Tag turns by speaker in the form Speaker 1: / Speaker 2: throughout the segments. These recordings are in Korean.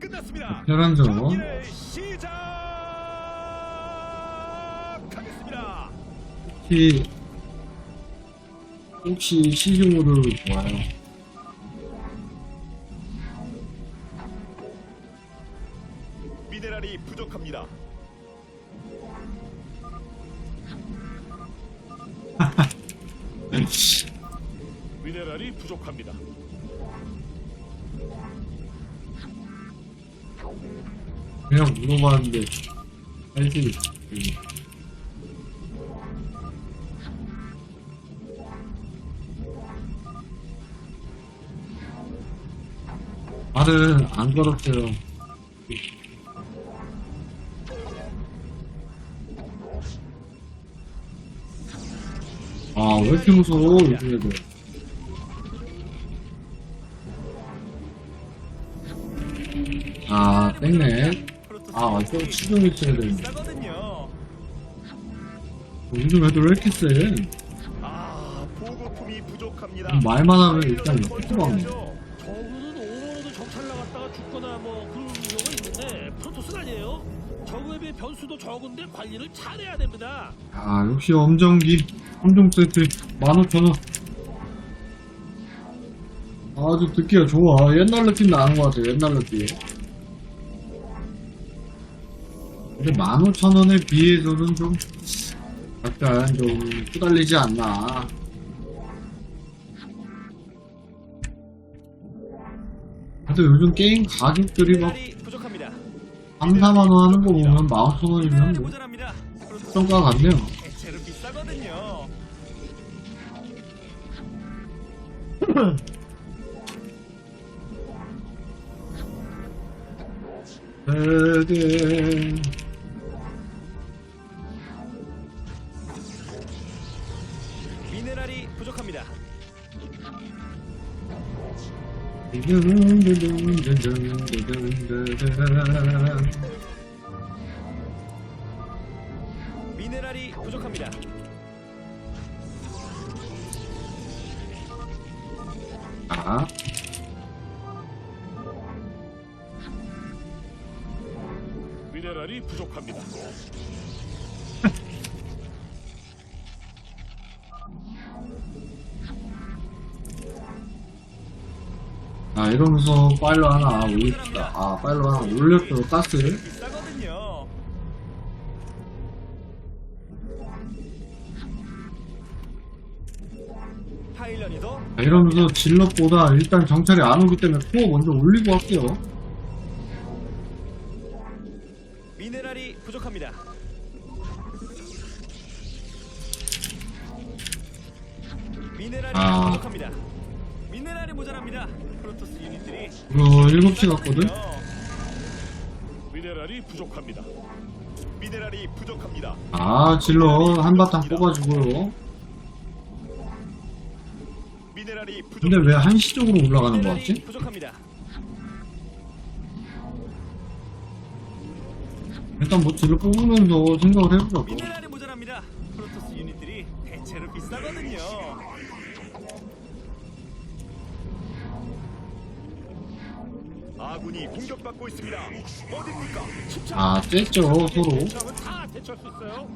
Speaker 1: 끝났습니다. 경기를 시작하겠습니다.
Speaker 2: 혹시 혹시 시중으로 좋아요.
Speaker 1: 미네랄이 부족합니다. 미네랄이 부족합니다.
Speaker 2: 그냥 물어봤는데 알지. 말은 안 걸었어요. 아, 왜 이렇게 무서워, 요즘 애들. 아, 땡네. 아, 맞아. 치동이 있어야 되는데. 요즘 애들 왜 이렇게 세?
Speaker 1: 아, 보급품이 부족합니다.
Speaker 2: 음, 말만 하면 일단 막네.
Speaker 3: 저그는 오버로드 정찰 나갔다가 죽거나 뭐 그런 경우가 있는데 프로토스는 아니에요. 저그에 비해 변수도 적은데 관리를 잘해야 됩니다.
Speaker 2: 아, 역시 엄정기. 엄정 세트 15,000원. 아주 듣기가 좋아. 옛날 느낌 나는 것 같아, 옛날 느낌. 근데 15,000원에 비해서는 좀, 약간 좀, 후달리지 않나. 그래도 요즘 게임 가격들이 막
Speaker 1: 미네랄이 부족합니다.
Speaker 2: 3, 4만원 하는 거 보면 15,000원이면
Speaker 1: 미네랄이
Speaker 2: 뭐, 평가 같네요.
Speaker 1: 대 부족합니다. 미네랄이 부족합니다.
Speaker 2: 아,
Speaker 1: 미네랄이 부족합니다.
Speaker 2: 이러면서 파일로 하나 올립시다. 아 파일로 하나 올렸죠 가스.
Speaker 1: 비싸거든요. 파일런이도
Speaker 2: 아, 이러면서 질럿보다 일단 정찰이 안 오기 때문에 코어 먼저 올리고 할게요.
Speaker 1: 미네랄이 부족합니다. 미네랄이
Speaker 2: 아.
Speaker 1: 부족합니다. 미네랄이 모자랍니다. 프로토스 유닛들이
Speaker 2: 이거 7시 갔거든?
Speaker 1: 미네랄이 부족합니다. 미네랄이 부족합니다.
Speaker 2: 아 질럿 한바탕 뽑아주고요.
Speaker 1: 미네랄이 부족.
Speaker 2: 근데 왜 한시적으로 올라가는 거 같지?
Speaker 1: 부족합니다.
Speaker 2: 일단 뭐 질럿 뽑으면서 생각을 해보자고.
Speaker 1: 미네랄이 모자랍니다. 프로토스 유닛들이 대체로 비싸거든요. 아군이 공격받고 있습니다. 어딥니까?
Speaker 2: 아 쬐죠 서로.
Speaker 3: 다수 있어요.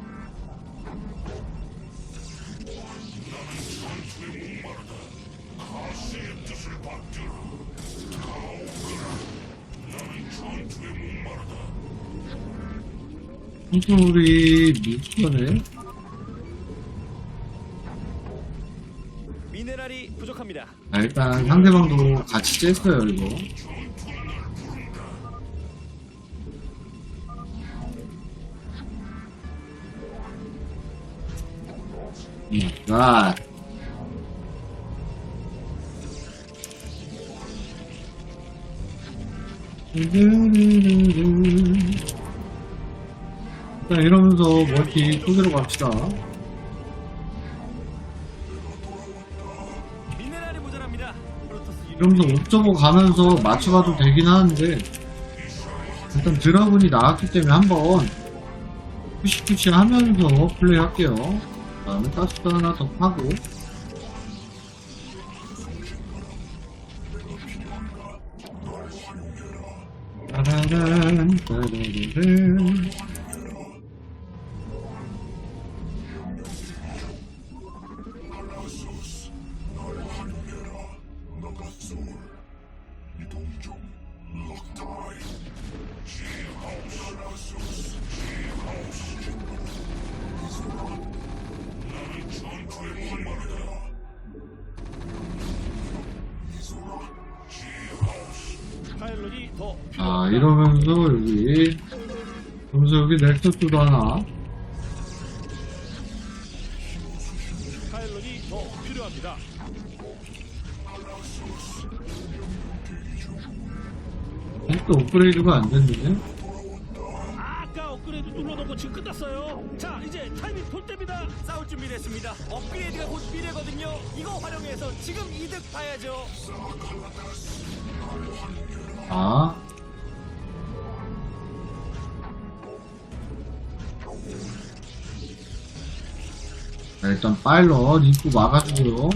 Speaker 2: 컨트롤이 미치네.
Speaker 1: 미네랄이 부족합니다.
Speaker 2: 아, 일단 상대방도 같이 쬐어요 이거. 아, 일단 이러면서 멀티 토대로 갑시다. 이러면서 옵저버 가면서 맞춰가도 되긴 하는데 일단 드라군이 나왔기 때문에 한번 푸시푸시 하면서 플레이 할게요 다음에 가스도 하나 더 파고 자, 따라란, 따라란. 아. 이러면서 여기, 그러면서 여기 넥서스도 하나.
Speaker 3: 파일럿이 더 필요합니다.
Speaker 2: 또 업그레이드가 안 됐는데?
Speaker 3: 아까 업그레이드 눌러놓고 지금 끝났어요. 자, 이제 타이밍 볼 때입니다.
Speaker 1: 싸울 준비됐습니다. 업그레이드가 곧 미래거든요. 이거 활용해서 지금 이득 봐야죠.
Speaker 2: 아. 자, 일단 파일럿 입구 막아주고요.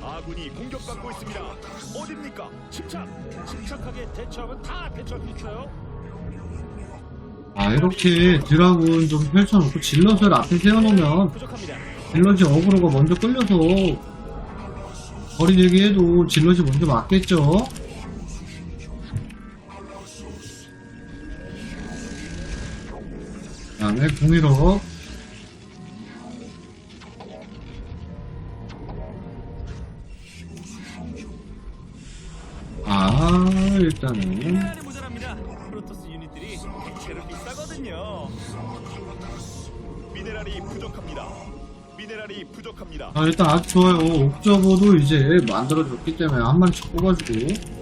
Speaker 1: 아군이 공격받고 있습니다. 어딥니까?
Speaker 3: 침착, 침착하게 대처하면 다 대처할 수 있어요.
Speaker 2: 아, 이렇게 드라군 좀 펼쳐놓고 질럿을 앞에 세워놓으면
Speaker 3: 부족합니다.
Speaker 2: 질럿이 어그로가 먼저 끌려서 거리 내기 해도 질럿이 먼저 맞겠죠? 그 다음에 공이로 일단은
Speaker 1: 미네랄이 모자랍니다. 프로토스 유닛들이 대체로 비싸거든요. 미네랄이 부족합니다. 미네랄이 부족합니다.
Speaker 2: 아, 일단 아주 좋아요. 옥저버도 이제 만들어졌기 때문에 한 마리씩 뽑아주고.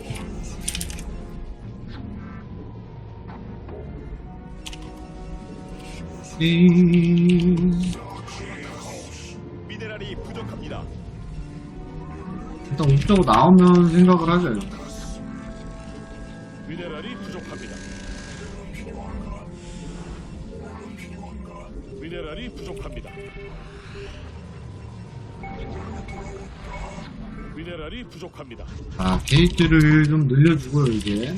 Speaker 2: 띵.
Speaker 1: 미네랄이 부족합니다.
Speaker 2: 일단 옥저버 나오면 생각을 하죠.
Speaker 3: 미네랄이 부족합니다.
Speaker 2: 아, 게이트를 좀 늘려주고요, 이제.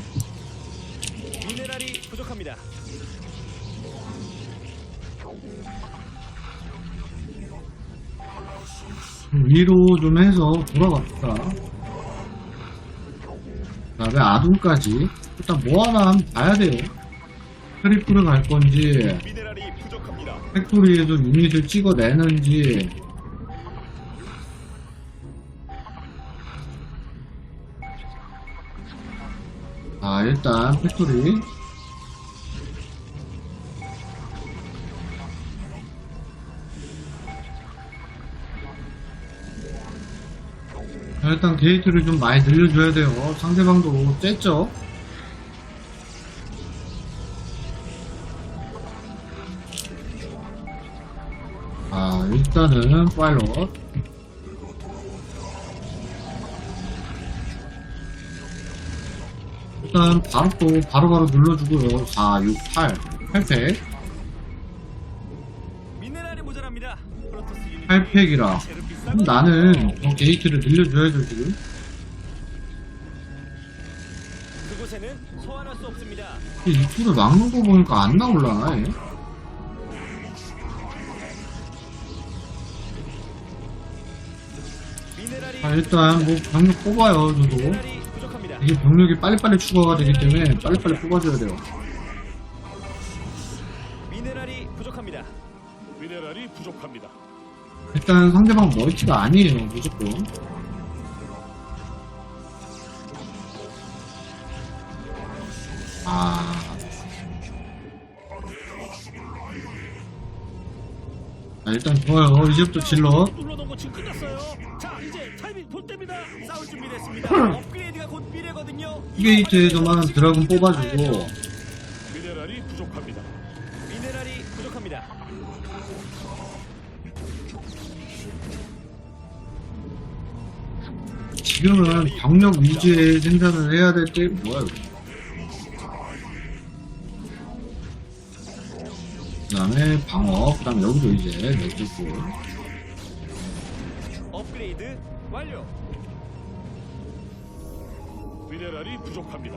Speaker 1: 미네랄이 부족합니다.
Speaker 2: 위로 좀 해서 돌아갑시다. 그 다음에 아둔까지. 일단 뭐 하나 한번 봐야 돼요. 트리플을 갈 건지,
Speaker 1: 미네랄이 부족합니다.
Speaker 2: 팩토리에서 유닛을 찍어내는지 아 일단 팩토리. 자, 일단 게이트를 좀 많이 늘려줘야 돼요. 상대방도 쬐죠? 아, 일단은 파일럿. 일단 바로 또 바로 바로 눌러주고요. 4, 6, 8. 8팩.
Speaker 1: 미네랄이 모자랍니다. 프로토스 유닛
Speaker 2: 8팩이라.
Speaker 1: 대체로
Speaker 2: 그럼. 나는 더 게이트를 늘려줘야죠, 지금.
Speaker 1: 그곳에는 소환할 수 없습니다.
Speaker 2: 이 입구를 막는 거 보니까 안 나올라나, 얘? 아, 일단 뭐 병력 뽑아요, 저도. 이게 병력이 빨리빨리 추가가 되기 때문에 빨리빨리 뽑아줘야 돼요.
Speaker 1: 미네랄이 부족합니다.
Speaker 3: 미네랄이 부족합니다.
Speaker 2: 일단 상대방 멀티가 아니에요, 무조건. 아. 자, 일단 좋아요. 이제부터 질러.
Speaker 3: 눌러놓고 지금 끝났어요. 자, 이제 타이밍 볼 때입니다.
Speaker 1: 싸울 준비됐습니다. 업그레이드가 곧 미래거든요.
Speaker 2: 게이트에서만 드라군 뽑아주고,
Speaker 3: 미네랄이 부족합니다.
Speaker 1: 미네랄이 부족합니다.
Speaker 2: 지금은 병력 위주의 생산을 해야 될 때, 뭐야, 이거. 그 다음에 방어, 그 다음에 여기도 이제 넥서스.
Speaker 1: 업그레이드 완료.
Speaker 3: 미네랄이 부족합니다.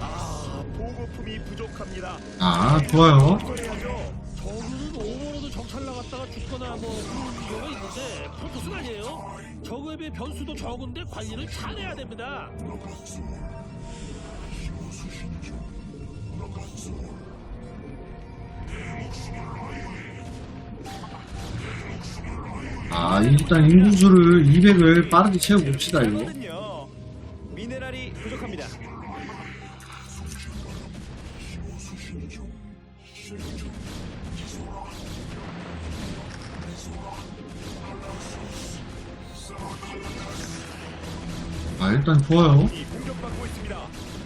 Speaker 1: 아, 보급품이 부족합니다.
Speaker 2: 아, 좋아요.
Speaker 3: 저그는 오버로드 정찰 나갔다가 죽거나 뭐 그런 경우가 있는데 프로토스는 아니에요. 저그에 비해 변수도 적은데 관리를 잘해야 됩니다.
Speaker 2: 아, 일단 인구수를 200을 빠르게 채워봅시다, 이거.
Speaker 1: 미네랄이 부족합니다.
Speaker 2: 아, 일단 좋아요.
Speaker 1: 이 공격받고 있습니다.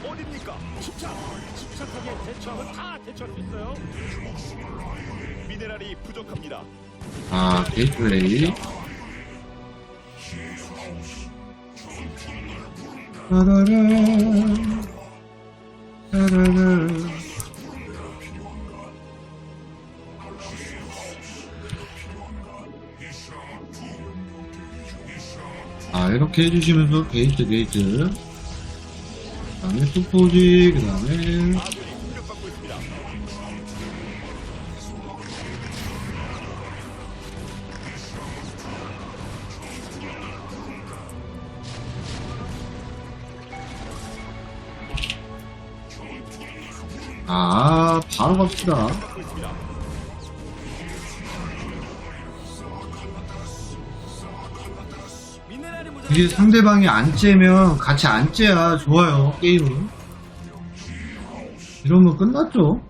Speaker 1: 어딥니까?
Speaker 3: 침착, 침착하게 대처하면 다 대처할 수 있어요.
Speaker 1: 미네랄이 부족합니다.
Speaker 2: 아, 게이트웨이. 따라라. 따라라. 아, 이렇게 해주시면서 게이트, 게이트. 그 다음에 투포지, 그 다음에
Speaker 1: 아,
Speaker 2: 바로 갑시다. 이게 상대방이 안 째면 같이 안 째야 좋아요, 게임은. 이러면 끝났죠?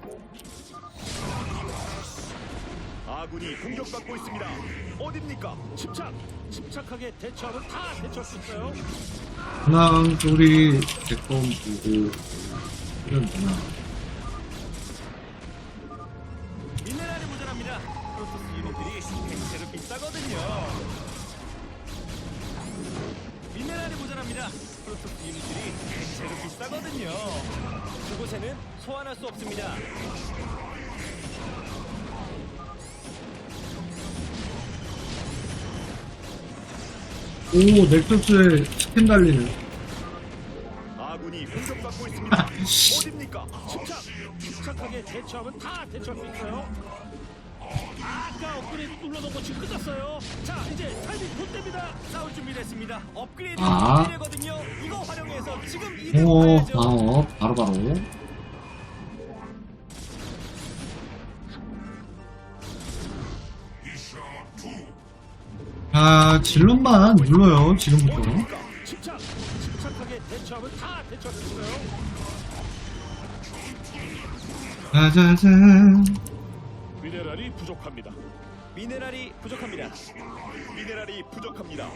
Speaker 1: 아군이 공격받고 있습니다. 어딥니까?
Speaker 3: 침착, 침착하게 대처하면 다 대처할 수 있어요.
Speaker 2: 그냥 소리, 제껌 보고, 이런구나.
Speaker 1: 소환할 수 없습니다.
Speaker 2: 오, 넥서스에 스캔 달리네.
Speaker 1: 아군이 공격받고 있습니다. 어딥니까?
Speaker 3: 침착, 침착하게 대처하면 다 대처할 수 있어요. 아까 업그레이드 눌러놓은 거 지금 끝났어요. 자, 이제 타이밍 볼 때입니다.
Speaker 1: 싸울 준비됐습니다. 업그레이드
Speaker 2: 아.
Speaker 1: 준비되거든요. 이거 활용해서 지금 이득
Speaker 2: 오,
Speaker 1: 봐야죠.
Speaker 2: 방어, 바로바로. 아, 질럿만 눌러요, 지금부터. 짜자잔.
Speaker 3: 미네랄이 부족합니다.
Speaker 1: 미네랄이 부족합니다. 미네랄이 부족합니다.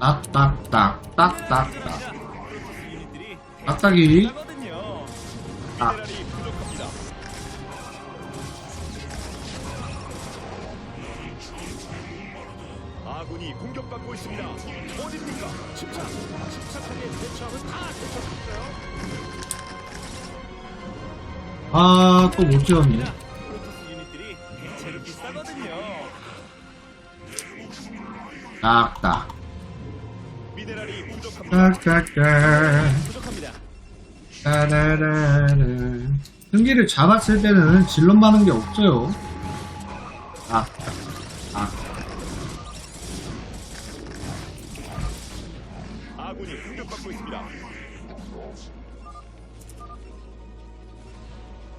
Speaker 2: 딱딱딱, 딱딱딱.
Speaker 1: 비싸거든요.
Speaker 2: 아.
Speaker 1: 아군이 공격받고 있습니다. 어딥니까?
Speaker 3: 침착, 침착하게 대처하면 다 있어요.
Speaker 2: 아, 또못
Speaker 1: 비싸거든요.
Speaker 2: 딱딱. 딱딱딱.
Speaker 1: 부족합니다.
Speaker 2: 따라라라. 승기를 잡았을 때는 질럿 많은 게 없어요. 아, 아,